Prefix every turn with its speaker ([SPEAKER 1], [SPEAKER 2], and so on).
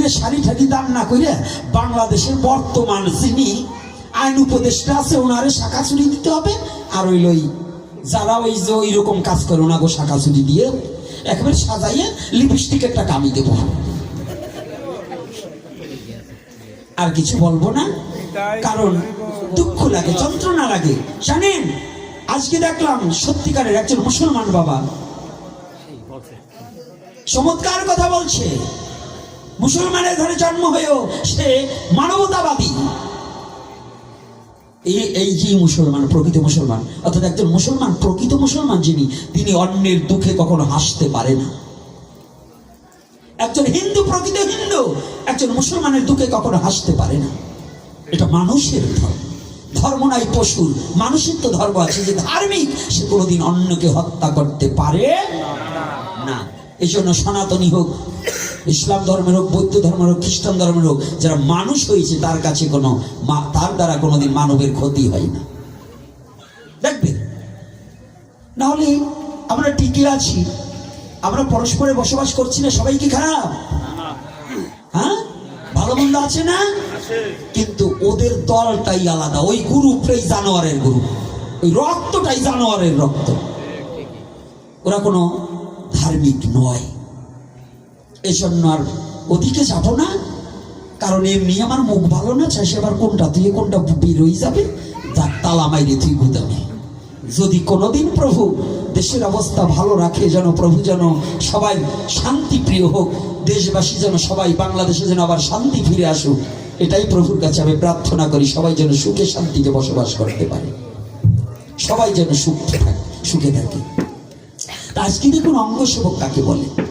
[SPEAKER 1] করে শাড়ি ঠাড়ি দান না করে বাংলাদেশের বর্তমান যিনি আইন উপদেষ্টা আছে, ওনারে শাখা চুরি দিতে হবে। আর ওই লই যারা ওই যে ওই রকম কাজ করে ওনাকে শাখা চুরি দিয়ে একেবারে সাজাইয়ে লিপস্টিক একটা কামি দেবো। আর কিছু বলব না? কারণ দুঃখ লাগে, যন্ত্রণা লাগে। জানেন, আজকে দেখলাম সত্যিকারের একজন মুসলমান বাবা। চমৎকার কথা বলছে। মুসলমানের ঘরে জন্ম হয়েও সে মানবতাবাদী। এই এই যে মুসলমান, প্রকৃত মুসলমান, অর্থাৎ একজন মুসলমান, প্রকৃত মুসলমান যিনি, তিনি অন্যের দুঃখে কখনো হাসতে পারে না। একজন হিন্দু, প্রকৃত হিন্দু, একজন মুসলমানের দুঃখে কখনো হাসতে পারে না। এটা মানুষের ধর্ম। ধর্ম নাই পশুর। মানুষের তো ধর্ম আছে যে ধার্মিক, সে কোনোদিন অন্যকে হত্যা করতে পারে না। এই জন্য সনাতনী হোক ইসলাম ধর্মের হোক বৌদ্ধ ধর্মের হোক খ্রিস্টান ধর্মের হোক যারা মানুষ হয়েছে তার কাছে কোনো তার দ্বারা কোনোদিন মানবের ক্ষতি হয় না। দেখবেন নাহলে আমরা টিকে আছি আমরা পরস্পরে বসবাস করছি না সবাই কি খারাপ? হ্যাঁ? ভালো মন্দ আছে না? কিন্তু ওদের দলটাই আলাদা ওই গ্রুপটাই জানোয়ারের গ্রুপ ওই রক্তটাই জানোয়ারের রক্ত। ওরা কোনো ধার্মিক নয়। এজন্য আর ওদিকে যাব না। কারণ এমনি আমার মুখ ভালো না চাই এবার কোনটা তুই কোনটা বেরোই যাবে যার তালা মাইরে তুই গুদামে যদি কোনোদিন প্রভু দেশের অবস্থা ভালো রাখে, যেন প্রভু যেন সবাই শান্তি প্রিয় হোক, দেশবাসী যেন সবাই বাংলাদেশে যেন আবার শান্তি ফিরে আসুক, এটাই প্রভুর কাছে আমি প্রার্থনা করি, সবাই যেন সুখে শান্তিতে বসবাস করতে পারে। সবাই যেন সুখে থাকে সুখে থাকে। তা কোন অঙ্গ সেবক কাকে বলে?